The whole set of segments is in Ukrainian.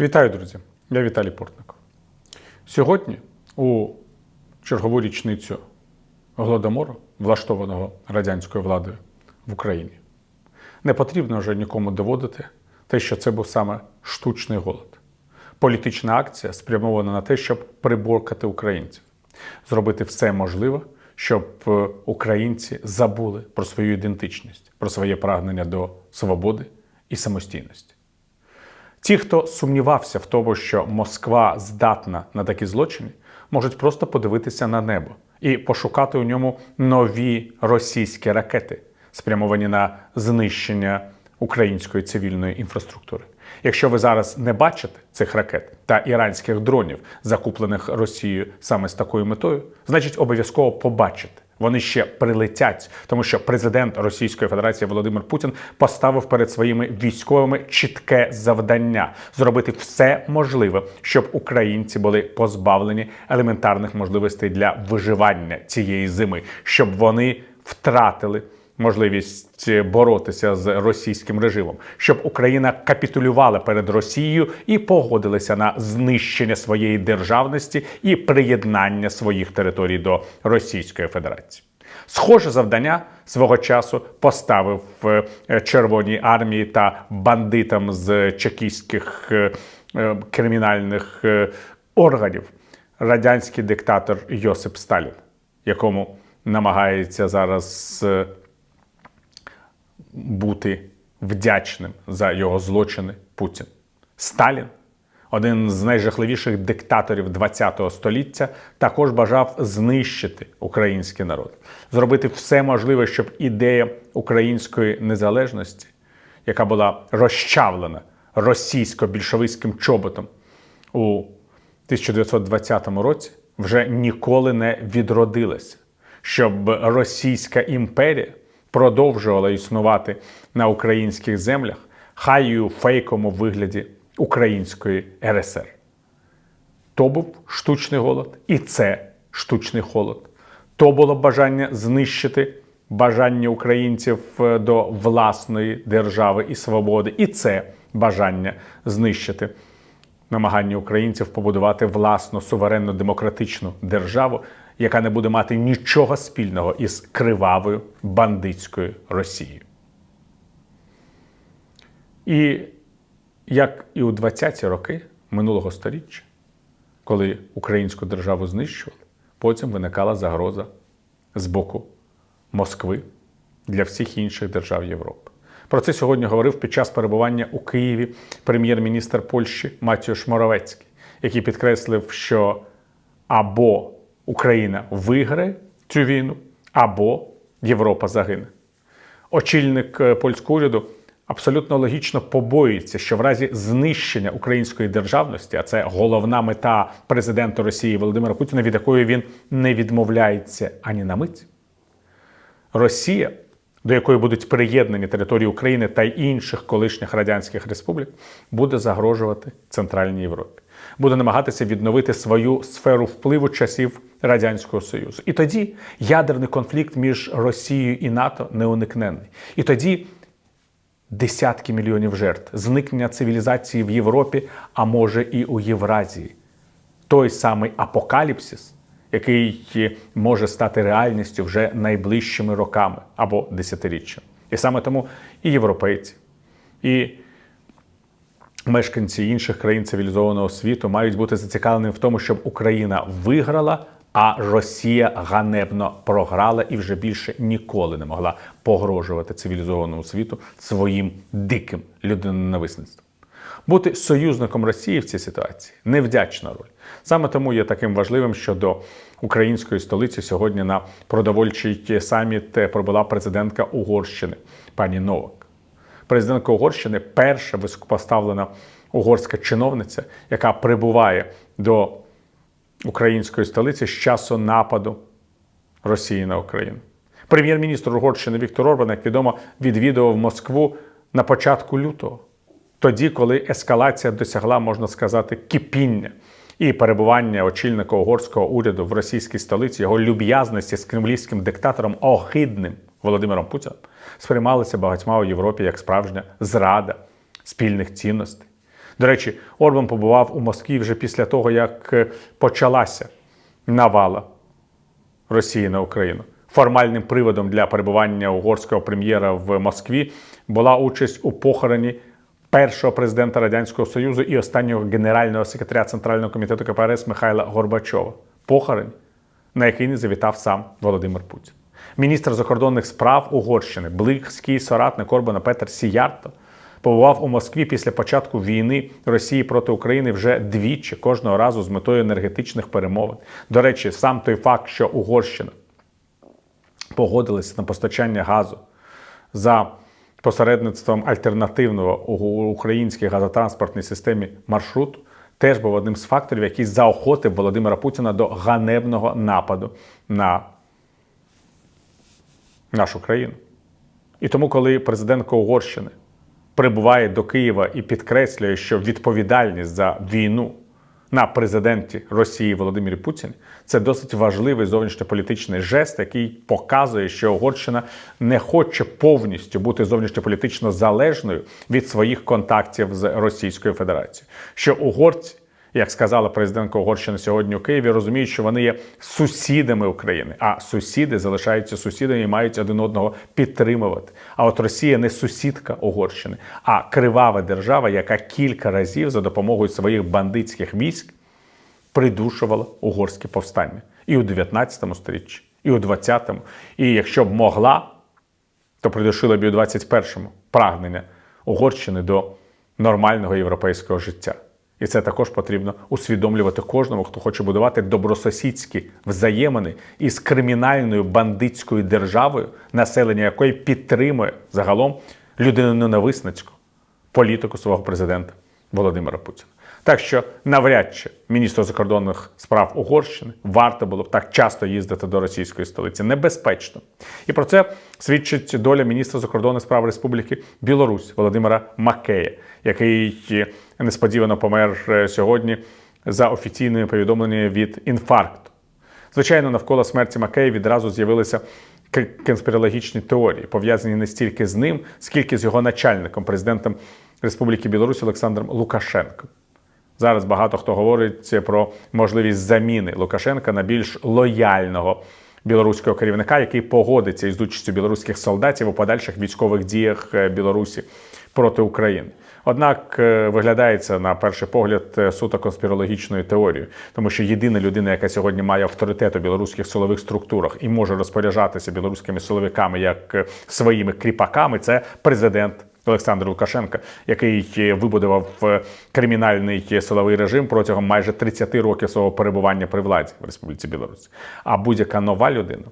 Вітаю, друзі! Я Віталій Портник. Сьогодні, у чергову річницю голодомору, влаштованого радянською владою в Україні, не потрібно вже нікому доводити те, що це був саме штучний голод. Політична акція спрямована на те, щоб приборкати українців, зробити все можливе, щоб е, українці забули про свою ідентичність, про своє прагнення до свободи і самостійності. Ті, хто сумнівався в тому, що Москва здатна на такі злочини, можуть просто подивитися на небо і пошукати у ньому нові російські ракети, спрямовані на знищення української цивільної інфраструктури. Якщо ви зараз не бачите цих ракет та іранських дронів, закуплених Росією саме з такою метою, значить обов'язково побачите. Вони ще прилетять, тому що президент Російської Федерації Володимир Путін поставив перед своїми військовими чітке завдання зробити все можливе, щоб українці були позбавлені елементарних можливостей для виживання цієї зими, щоб вони втратили можливість боротися з російським режимом, щоб Україна капітулювала перед Росією і погодилася на знищення своєї державності і приєднання своїх територій до Російської Федерації. Схоже завдання свого часу поставив е, Червоній армії та бандитам з чекістських е, е, кримінальних органів радянський диктатор Йосип Сталін, якому намагається зараз бути вдячним за його злочини Путін. Сталін, один з найжахливіших диктаторів ХХ століття, також бажав знищити український народ, зробити все можливе, щоб ідея української незалежності, яка була розчавлена російсько-більшовицьким чоботом у 1920 році, вже ніколи не відродилася, щоб Російська імперія продовжувала існувати на українських землях, хай і у фейковому вигляді Української РСР. То був штучний голод, і це штучний холод. То було бажання знищити бажання українців е, до власної держави і свободи, і це бажання знищити намагання українців побудувати власну суверенну демократичну державу, яка не буде мати нічого спільного із кривавою бандитською Росією. І як і у 20-ті роки минулого століття, коли українську державу знищували, потім виникала загроза з боку Москви для всіх інших держав Європи. Про це сьогодні говорив під час перебування у Києві прем'єр-міністр Польщі Матіош Моровецький, який підкреслив, що або Україна виграє цю війну, або Європа загине. Очільник е, польського уряду абсолютно логічно побоюється, що в разі знищення української державності, а це головна мета президента Росії Володимира Путіна, від якої він не відмовляється ані на мить, Росія, до якої будуть приєднані території України та інших колишніх радянських республік, буде загрожувати Центральній Європі, буде намагатися відновити свою сферу впливу часів Радянського Союзу. І тоді ядерний конфлікт між Росією і НАТО неуникненний. І тоді десятки мільйонів жертв, зникнення цивілізації в Європі, а може і у Євразії. Той самий апокаліпсис, який може стати реальністю вже найближчими роками або десятиріччям. І саме тому і європейці, і мешканці інших країн цивілізованого світу мають бути зацікавлені в тому, щоб Україна виграла, а Росія ганебно програла і вже більше ніколи не могла погрожувати цивілізованому світу своїм диким людиноненависництвом. Бути союзником Росії в цій ситуації невдячна роль. Саме тому є таким важливим, що до української столиці сьогодні на продовольчий саміт прибула президентка Угорщини пані Новак. Президентка Угорщини перша високопоставлена угорська чиновниця, яка прибуває до української столиці з часу нападу Росії на Україну. Прем'єр-міністр Угорщини Віктор Орбан, як відомо, відвідував Москву на початку лютого, тоді, коли ескалація досягла, можна сказати, кипіння. І перебування очільника угорського уряду в російській столиці, його люб'язності з кремлівським диктатором огидним Володимиром Путіним сприймалися багатьма у Європі як справжня зрада спільних цінностей. До речі, Орбан побував у Москві вже після того, як е, почалася навала Росії на Україну. Формальним приводом для перебування угорського прем'єра в Москві була участь у похороні першого президента Радянського Союзу і останнього генерального секретаря Центрального комітету КПРС Михайла Горбачова. Похорон, на який не завітав сам Володимир Путін. Міністр закордонних справ Угорщини, близький соратник Орбана Петер Сіярто, побував у Москві після початку війни Росії проти України вже двічі, кожного разу з метою енергетичних перемовин. До речі, сам той факт, що Угорщина погодилися на постачання газу за посередництвом альтернативного українській газотранспортній системі маршруту, теж був одним з факторів, який заохотив Володимира Путіна до ганебного нападу на нашу країну. І тому, коли президентка Угорщини прибуває до Києва і підкреслює, що відповідальність за війну на президенті Росії Володимирі Путіні це досить важливий зовнішньополітичний жест, який показує, що Угорщина не хоче повністю бути зовнішньополітично залежною від своїх контактів з Російською Федерацією. Що угорці, як сказала президентка Угорщини сьогодні у Києві, розуміють, що вони є сусідами України, а сусіди залишаються сусідами і мають один одного підтримувати. А от Росія не сусідка Угорщини, а кривава держава, яка кілька разів за допомогою своїх бандитських військ придушувала угорське повстання і у 19 сторіччі, і у 20-му. І якщо б могла, то придушила б і у 21-му прагнення Угорщини до нормального європейського життя. І це також потрібно усвідомлювати кожному, хто хоче будувати добрососідські взаємини із кримінальною бандитською державою, населення якої підтримує загалом людину ненависницьку політику свого президента Володимира Путіна. Так що навряд чи міністру закордонних справ Угорщини варто було б так часто їздити до російської столиці. Небезпечно. І про це свідчить доля міністра закордонних справ Республіки Білорусь Володимира Макея, який несподівано помер е, сьогодні за офіційними повідомленнями від інфаркту. Звичайно, навколо смерті Макея відразу з'явилися конспірологічні теорії, пов'язані не стільки з ним, скільки з його начальником, президентом Республіки Білорусь Олександром Лукашенком. Зараз багато хто говорить про можливість заміни Лукашенка на більш лояльного білоруського керівника, який погодиться із участю білоруських солдатів у подальших військових діях е, Білорусі проти України. Однак е, виглядає це на перший погляд е, суто конспірологічною теорією, тому що єдина людина, яка сьогодні має авторитет у білоруських силових структурах і може розпоряджатися білоруськими силовиками як своїми кріпаками, це президент Олександр Лукашенка, який вибудував е, кримінальний силовий режим протягом майже 30 років свого перебування при владі в Республіці Білорусь. А будь-яка нова людина,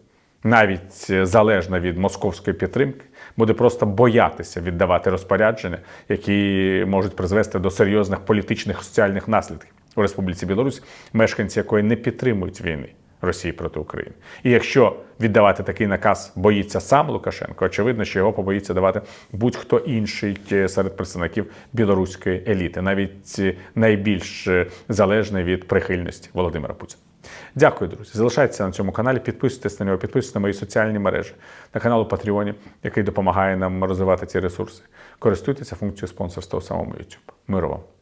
навіть е, залежна від московської підтримки, буде просто боятися віддавати розпорядження, які можуть призвести до серйозних політичних і соціальних наслідків у Республіці Білорусь, мешканці якої не підтримують війни. Росії проти України. І якщо віддавати такий наказ боїться сам Лукашенко, очевидно, що його побоїться давати будь-хто інший е, серед представників білоруської еліти, навіть е, найбільш е, залежний від прихильності Володимира Путіна. Дякую, друзі. Залишайтеся на цьому каналі, підписуйтесь на нього, підписуйтесь на мої соціальні мережі, на канал у Патреоні, який допомагає нам розвивати ці ресурси. Користуйтеся функцією спонсорства у самому YouTube. Миру вам!